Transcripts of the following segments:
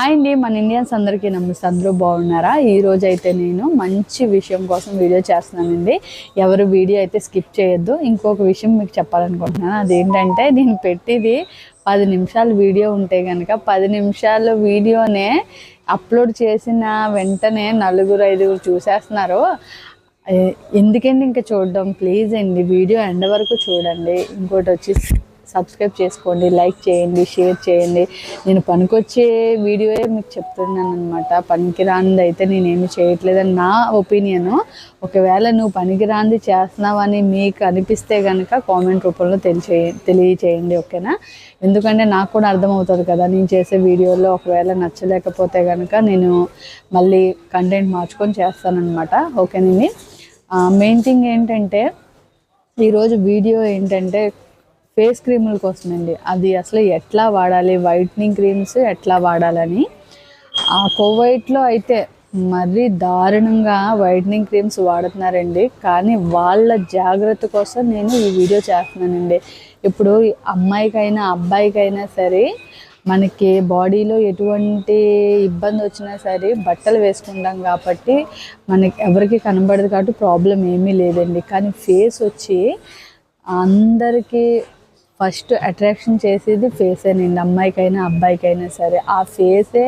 Hi అండి మన Indians అందరికీ నమస్తే. అందరూ బాగున్నారా? ఈరోజు అయితే నేను మంచి విషయం కోసం వీడియో చేస్తున్నానండి. ఎవరు వీడియో అయితే స్కిప్ చేయొద్దు ఇంకొక విషయం మీకు చెప్పాలనుకుంటున్నాను. అదేంటంటే నేను పెట్టిది పది నిమిషాలు వీడియో ఉంటే కనుక పది నిమిషాలు వీడియోనే అప్లోడ్ చేసిన వెంటనే నలుగురు ఐదుగురు చూసేస్తున్నారు. ఎందుకండి ఇంకా చూడడం? ప్లీజ్ అండి వీడియో ఎండ వరకు చూడండి. ఇంకోటి వచ్చి సబ్స్క్రైబ్ చేసుకోండి లైక్ చేయండి షేర్ చేయండి. నేను పనికొచ్చే వీడియోయే మీకు చెప్తున్నాను అనమాట పనికిరానిది అయితే నేనేమి చేయట్లేదని నా ఒపీనియన్. ఒకవేళ నువ్వు పనికిరాంది చేస్తున్నావని మీకు అనిపిస్తే కనుక కామెంట్ రూపంలో తెలియచే తెలియచేయండి ఓకేనా? ఎందుకంటే నాకు కూడా అర్థమవుతుంది కదా నేను చేసే వీడియోలో ఒకవేళ నచ్చలేకపోతే కనుక నేను మళ్ళీ కంటెంట్ మార్చుకొని చేస్తానన్నమాట. ఓకేనండి మెయిన్ థింగ్ ఏంటంటే ఈరోజు వీడియో ఏంటంటే ఫేస్ క్రీముల కోసమండి. అది అసలు ఎట్లా వాడాలి? వైట్నింగ్ క్రీమ్స్ ఎట్లా వాడాలని. ఆ కోవైట్లో అయితే మరీ దారుణంగా వైట్నింగ్ క్రీమ్స్ వాడుతున్నారండి. కానీ వాళ్ళ జాగ్రత్త కోసం నేను ఈ వీడియో చేస్తున్నానండి. ఇప్పుడు అమ్మాయికైనా అబ్బాయికైనా సరే మనకి బాడీలో ఎటువంటి ఇబ్బంది వచ్చినా సరే బట్టలు వేసుకుంటాం కాబట్టి మనకి ఎవరికి కనబడదు కాబట్టి ప్రాబ్లం ఏమీ లేదండి. కానీ ఫేస్ వచ్చి అందరికీ ఫస్ట్ అట్రాక్షన్ చేసేది ఫేసేనండి అమ్మాయికైనా అబ్బాయికైనా సరే. ఆ ఫేసే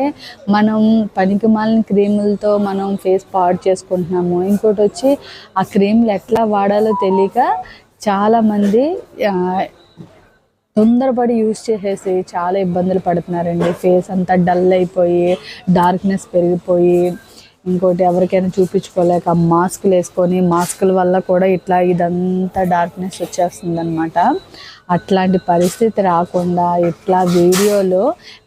మనం పనికిమాలిన క్రీములతో మనం ఫేస్ పాడు చేసుకుంటున్నాము. ఇంకోటి వచ్చి ఆ క్రీములు ఎట్లా వాడాలో తెలియక చాలామంది తొందరపడి యూజ్ చేసేసి చాలా ఇబ్బందులు పడుతున్నారండి. ఫేస్ అంతా డల్ అయిపోయి డార్క్నెస్ పెరిగిపోయి ఇంకోటి ఎవరికైనా చూపించుకోలేక మాస్కులు వేసుకొని మాస్కుల వల్ల కూడా ఇట్లా ఇదంతా డార్క్నెస్ వచ్చేస్తుంది అనమాట అట్లాంటి పరిస్థితి రాకుండా ఇట్లా వీడియోలో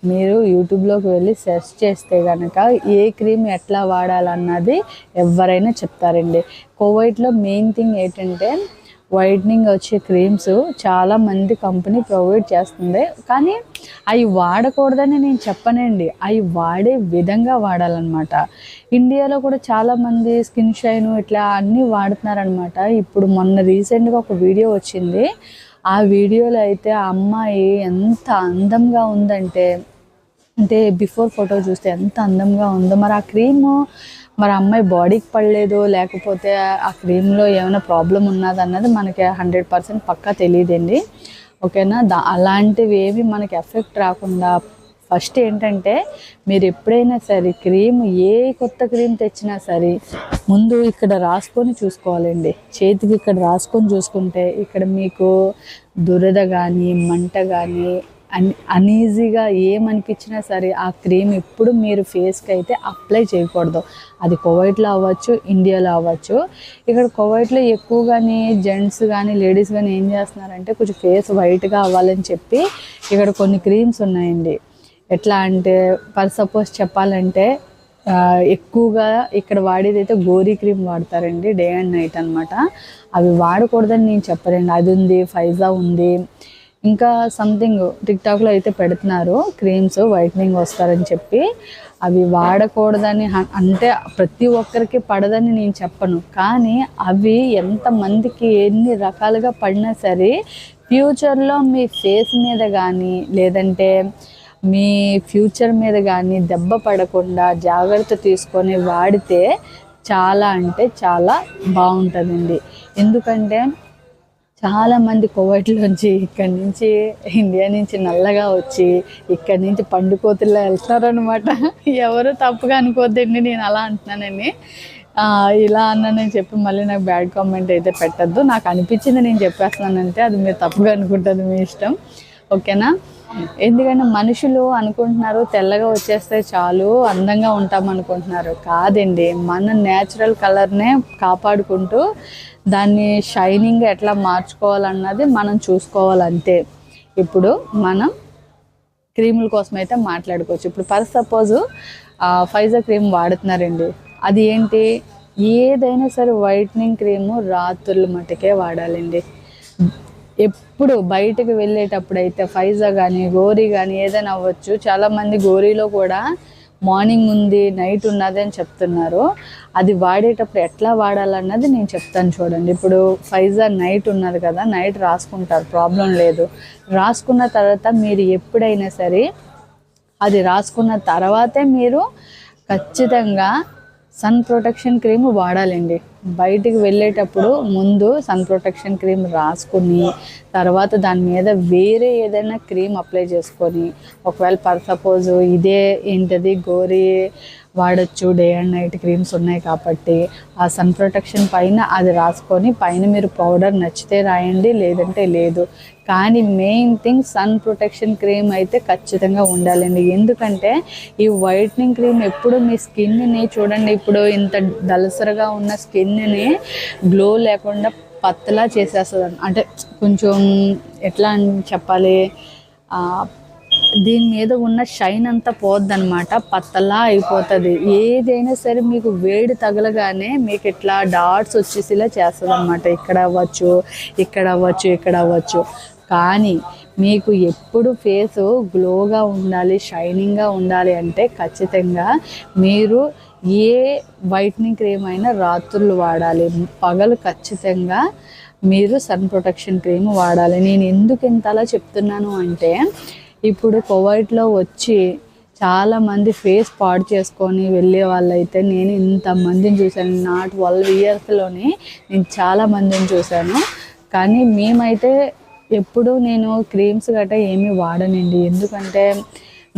మీరు యూట్యూబ్లోకి వెళ్ళి సెర్చ్ చేస్తే కనుక ఏ క్రీమ్ ఎట్లా వాడాలన్నది ఎవరైనా చెప్తారండి. కోవైట్లో మెయిన్ థింగ్ ఏంటంటే వైడ్నింగ్ వచ్చే క్రీమ్స్ చాలా మంది కంపెనీ ప్రొవైడ్ చేస్తుంది. కానీ అవి వాడకూడదని నేను చెప్పనండి. అవి వాడే విధంగా వాడాలన్నమాట. ఇండియాలో కూడా చాలామంది స్కిన్ షైన్ ఇట్లా అన్నీ వాడుతున్నారనమాట ఇప్పుడు మొన్న రీసెంట్గా ఒక వీడియో వచ్చింది. ఆ వీడియోలో అయితే ఆ అమ్మాయి ఎంత అందంగా ఉందంటే అంటే బిఫోర్ ఫోటో చూస్తే ఎంత అందంగా ఉందో. మరి ఆ క్రీము మరి అమ్మాయి బాడీకి పడలేదు లేకపోతే ఆ క్రీమ్లో ఏమైనా ప్రాబ్లం ఉన్నది అన్నది మనకి హండ్రెడ్ పర్సెంట్ పక్కా తెలియదండి. ఓకేనా? దా అలాంటివి ఏవి మనకి ఎఫెక్ట్ రాకుండా ఫస్ట్ ఏంటంటే మీరు ఎప్పుడైనా సరే క్రీమ్ ఏ కొత్త క్రీమ్ తెచ్చినా సరే ముందు ఇక్కడ రాసుకొని చూసుకోవాలండి. చేతికి ఇక్కడ రాసుకొని చూసుకుంటే ఇక్కడ మీకు దురద కానీ మంట కానీ అన్ అనీజీగా ఏమనిపించినా సరే ఆ క్రీమ్ ఎప్పుడు మీరు ఫేస్కి అయితే అప్లై చేయకూడదు. అది కువైట్లో అవ్వచ్చు ఇండియాలో అవ్వచ్చు. ఇక్కడ కువైట్లో ఎక్కువగానే జెంట్స్ కానీ లేడీస్ కానీ ఏం చేస్తున్నారంటే కొంచెం ఫేస్ వైట్గా అవ్వాలని చెప్పి ఇక్కడ కొన్ని క్రీమ్స్ ఉన్నాయండి. ఎట్లా అంటే ఫర్ సపోజ్ చెప్పాలంటే ఎక్కువగా ఇక్కడ వాడేది అయితే గోరీ క్రీమ్ వాడతారండి డే అండ్ నైట్ అనమాట అవి వాడకూడదని నేను చెప్పలేండి అది ఉంది ఫైజా ఉంది ఇంకా సంథింగ్ టిక్టాక్లో అయితే పెడుతున్నారు. క్రీమ్స్ వైట్నింగ్ వస్తారని చెప్పి. అవి వాడకూడదని అంటే ప్రతి ఒక్కరికి పడదని నేను చెప్పను. కానీ అవి ఎంతమందికి ఎన్ని రకాలుగా పడినా సరే ఫ్యూచర్లో మీ ఫేస్ మీద కానీ లేదంటే మీ ఫ్యూచర్ మీద కానీ దెబ్బ పడకుండా జాగ్రత్త తీసుకొని వాడితే చాలా అంటే చాలా బాగుంటుందండి. ఎందుకంటే చాలా మంది కువైట్లోంచి ఇక్కడి నుంచి ఇండియా నుంచి నల్లగా వచ్చి ఇక్కడి నుంచి పండుకోతుల్లో వెళ్తారనమాట ఎవరు తప్పుగా అనుకోద్దండి నేను అలా అంటున్నానని ఇలా అన్నానని చెప్పి మళ్ళీ నాకు బ్యాడ్ కామెంట్ అయితే పెట్టద్దు. నాకు అనిపించింది నేను చెప్పేస్తున్నానంటే అది మీరు తప్పుగా అనుకుంటుంది మీ ఇష్టం. ఓకేనా? ఎందుకంటే మనుషులు అనుకుంటున్నారు తెల్లగా వచ్చేస్తే చాలు అందంగా ఉంటాం అనుకుంటున్నారు. కాదండి మన న్యాచురల్ కలర్నే కాపాడుకుంటూ దాన్ని షైనింగ్ ఎట్లా మార్చుకోవాలన్నది మనం చూసుకోవాలంతే. ఇప్పుడు మనం క్రీముల కోసం అయితే మాట్లాడుకోవచ్చు. ఇప్పుడు ఫర్ సపోజ్ ఫైజర్ క్రీమ్ వాడుతున్నారండి. అది ఏంటి? ఏదైనా సరే వైట్నింగ్ క్రీము రాత్రుల మటుకే వాడాలండి. ఎప్పుడు బయటకు వెళ్ళేటప్పుడు అయితే ఫైజా కానీ గోరీ కానీ ఏదైనా అవ్వచ్చు. చాలామంది గోరీలో కూడా మార్నింగ్ ఉంది నైట్ ఉన్నది అని చెప్తున్నారు. అది వాడేటప్పుడు ఎట్లా వాడాలన్నది నేను చెప్తాను చూడండి. ఇప్పుడు ఫైజా నైట్ ఉన్నది కదా నైట్ రాసుకుంటారు ప్రాబ్లం లేదు. రాసుకున్న తర్వాత మీరు ఎప్పుడైనా సరే అది రాసుకున్న తర్వాతే మీరు ఖచ్చితంగా సన్ ప్రొటెక్షన్ క్రీమ్ వాడాలండి. బయటికి వెళ్ళేటప్పుడు ముందు సన్ ప్రొటెక్షన్ క్రీమ్ రాసుకుని తర్వాత దాని మీద వేరే ఏదైనా క్రీమ్ అప్లై చేసుకొని ఒకవేళ పర్ సపోజ్ ఇదే ఏంటది గోరి వాడచ్చు డే అండ్ నైట్ క్రీమ్స్ ఉన్నాయి కాబట్టి ఆ సన్ ప్రొటెక్షన్ పైన అది రాసుకొని పైన మీరు పౌడర్ నచ్చితే రాయండి లేదంటే లేదు. కానీ main thing sun protection cream అయితే ఖచ్చితంగా ఉండాలండి. ఎందుకంటే ఈ వైట్నింగ్ క్రీమ్ ఎప్పుడు మీ స్కిన్ని చూడండి ఇప్పుడు ఇంత దలసరగా ఉన్న స్కిన్ని గ్లో లేకుండా పత్తలా చేసేస్తుంది అంటే కొంచెం ఎట్లా అని చెప్పాలి? దీని మీద ఉన్న షైన్ అంతా పోద్దనమాట పత్తలా అయిపోతుంది. ఏదైనా సరే మీకు వేడి తగలగానే మీకు ఇట్లా డాట్స్ వచ్చేసేలా చేస్తుంది అనమాట ఇక్కడ అవ్వచ్చు ఇక్కడ అవ్వచ్చు ఇక్కడ అవ్వచ్చు. కానీ మీకు ఎప్పుడు ఫేస్ గ్లోగా ఉండాలి షైనింగ్గా ఉండాలి అంటే ఖచ్చితంగా మీరు ఏ వైట్నింగ్ క్రీమ్ అయినా రాత్రులు వాడాలి. పగలు ఖచ్చితంగా మీరు సన్ ప్రొటెక్షన్ క్రీమ్ వాడాలి. నేను ఎందుకు ఇంతలా చెప్తున్నాను అంటే ఇప్పుడు కోవైట్లో వచ్చి చాలామంది ఫేస్ పాడు చేసుకొని వెళ్ళే వాళ్ళైతే నేను ఇంతమందిని చూశాను. నా ట్వెల్వ్ ఇయర్స్లోనే నేను చాలా మందిని చూశాను. కానీ మేమైతే ఎప్పుడు నేను క్రీమ్స్ గట్రా ఏమీ వాడనండి. ఎందుకంటే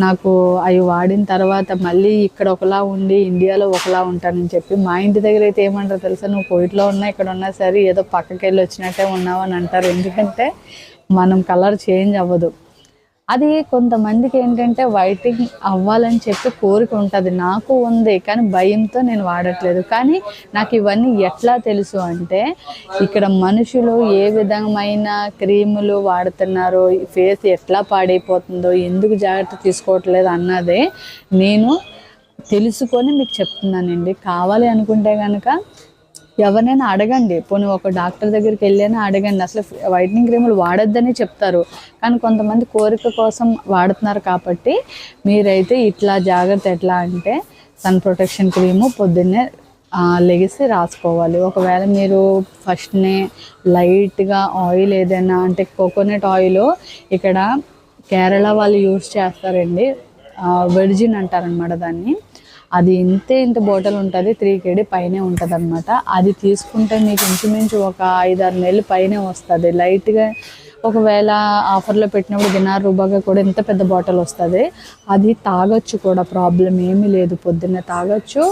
నాకు అవి వాడిన తర్వాత మళ్ళీ ఇక్కడ ఒకలా ఉండి ఇండియాలో ఒకలా ఉంటానని చెప్పి మా ఇంటి దగ్గర అయితే ఏమంటారు తెలుసా? నువ్వు కోయిట్లో ఉన్నా ఇక్కడ ఉన్నా సరే ఏదో పక్కకి వెళ్ళి వచ్చినట్టే ఉన్నావు అని అంటారు. ఎందుకంటే మనం కలర్ చేంజ్ అవ్వదు. అది కొంతమందికి ఏంటంటే వైటింగ్ అవ్వాలని చెప్పి కోరిక ఉంటుంది. నాకు ఉంది కానీ భయంతో నేను వాడట్లేదు. కానీ నాకు ఇవన్నీ ఎట్లా తెలుసు అంటే ఇక్కడ మనుషులు ఏ విధమైన క్రీములు వాడుతున్నారో ఫేస్ ఎట్లా పాడైపోతుందో ఎందుకు జాగ్రత్త తీసుకోవట్లేదు అన్నదే నేను తెలుసుకొని మీకు చెప్తున్నానండి. కావాలి అనుకుంటే కనుక ఎవరినైనా అడగండి. పోనీ ఒక డాక్టర్ దగ్గరికి వెళ్ళైనా అడగండి. అసలు వైట్నింగ్ క్రీములు వాడొద్దని చెప్తారు. కానీ కొంతమంది కోరిక కోసం వాడుతున్నారు కాబట్టి మీరైతే ఇట్లా జాగ్రత్త ఎట్లా అంటే సన్ ప్రొటెక్షన్ క్రీము పొద్దున్నే లెగిసి రాసుకోవాలి. ఒకవేళ మీరు ఫస్ట్నే లైట్గా ఆయిల్ ఏదైనా అంటే కోకోనట్ ఆయిల్ ఇక్కడ కేరళ వాళ్ళు యూస్ చేస్తారండి. వెర్జిన్ అంటారనమాట దాన్ని. అది ఇంతే ఇంత బాటిల్ ఉంటుంది త్రీ కేడీ పైనే ఉంటుంది అనమాట అది తీసుకుంటే మీకు ఇంచుమించు ఒక ఐదారు నెలలు పైనే వస్తుంది. లైట్గా ఒకవేళ ఆఫర్లో పెట్టినప్పుడు దినార్ రూబాగా కూడా ఇంత పెద్ద బాటిల్ వస్తుంది. అది తాగొచ్చు కూడా ప్రాబ్లం ఏమీ లేదు. పొద్దున్నే తాగొచ్చు.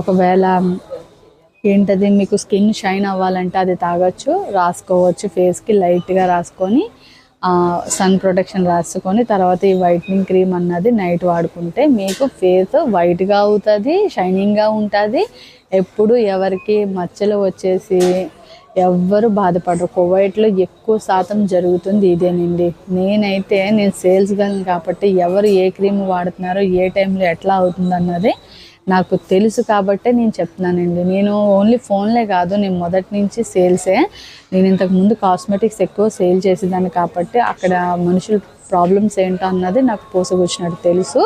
ఒకవేళ ఏంటది మీకు స్కిన్ షైన్ అవ్వాలంటే అది తాగొచ్చు రాసుకోవచ్చు ఫేస్కి లైట్గా రాసుకొని సన్ ప్రొటెక్షన్ రాసుకొని తర్వాత ఈ వైట్నింగ్ క్రీమ్ అన్నది నైట్ వాడుకుంటే మీకు ఫేస్ వైట్గా అవుతుంది షైనింగ్గా ఉంటుంది. ఎప్పుడు ఎవరికి మచ్చలు వచ్చేసి ఎవ్వరు బాధపడరు. కువైట్లో ఎక్కువ శాతం జరుగుతుంది ఇదేనండి. నేనైతే నేను సేల్స్ గర్ల్ కాబట్టి ఎవరు ఏ క్రీమ్ వాడుతున్నారో ఏ టైంలో ఎట్లా అవుతుంది అన్నది నాకు తెలుసు కాబట్టే నేను చెప్తున్నానండి. నేను ఓన్లీ ఫోన్లే కాదు నేను మొదటి నుంచి సేల్సే. నేను ఇంతకుముందు కాస్మెటిక్స్ ఎక్కువ సేల్ చేసేదాన్ని కాబట్టి అక్కడ మనుషుల ప్రాబ్లమ్స్ ఏంటో అన్నది నాకు పోసకొచ్చినట్టు తెలుసు.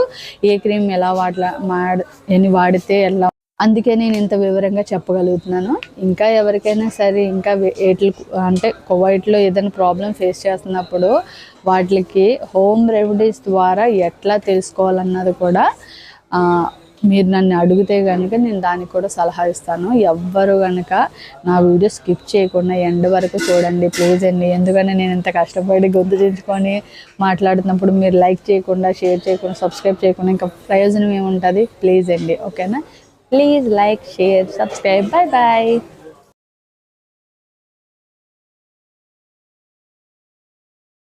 ఏ క్రీమ్ ఎలా వాడలా మాడ్ ఎన్ని వాడితే ఎలా అందుకే నేను ఇంత వివరంగా చెప్పగలుగుతున్నాను. ఇంకా ఎవరికైనా సరే ఇంకా ఏట్లు అంటే కొవైట్లో ఏదైనా ప్రాబ్లం ఫేస్ చేస్తున్నప్పుడు వాటికి హోమ్ రెమెడీస్ ద్వారా ఎట్లా తెలుసుకోవాలన్నది కూడా మీరు నన్ను అడిగితే కనుక నేను దానికి కూడా సలహా ఇస్తాను. ఎవ్వరు కనుక నా వీడియో స్కిప్ చేయకుండా ఎండ్ వరకు చూడండి ప్లీజ్ అండి. ఎందుకంటే నేను ఇంత కష్టపడి గొంతు చేయించుకొని మాట్లాడుతున్నప్పుడు మీరు లైక్ చేయకుండా షేర్ చేయకుండా సబ్స్క్రైబ్ చేయకుండా ఇంకా ప్రయోజనం ఏముంటుంది? ప్లీజ్ అండి. ఓకేనా? Please like share subscribe. Bye bye.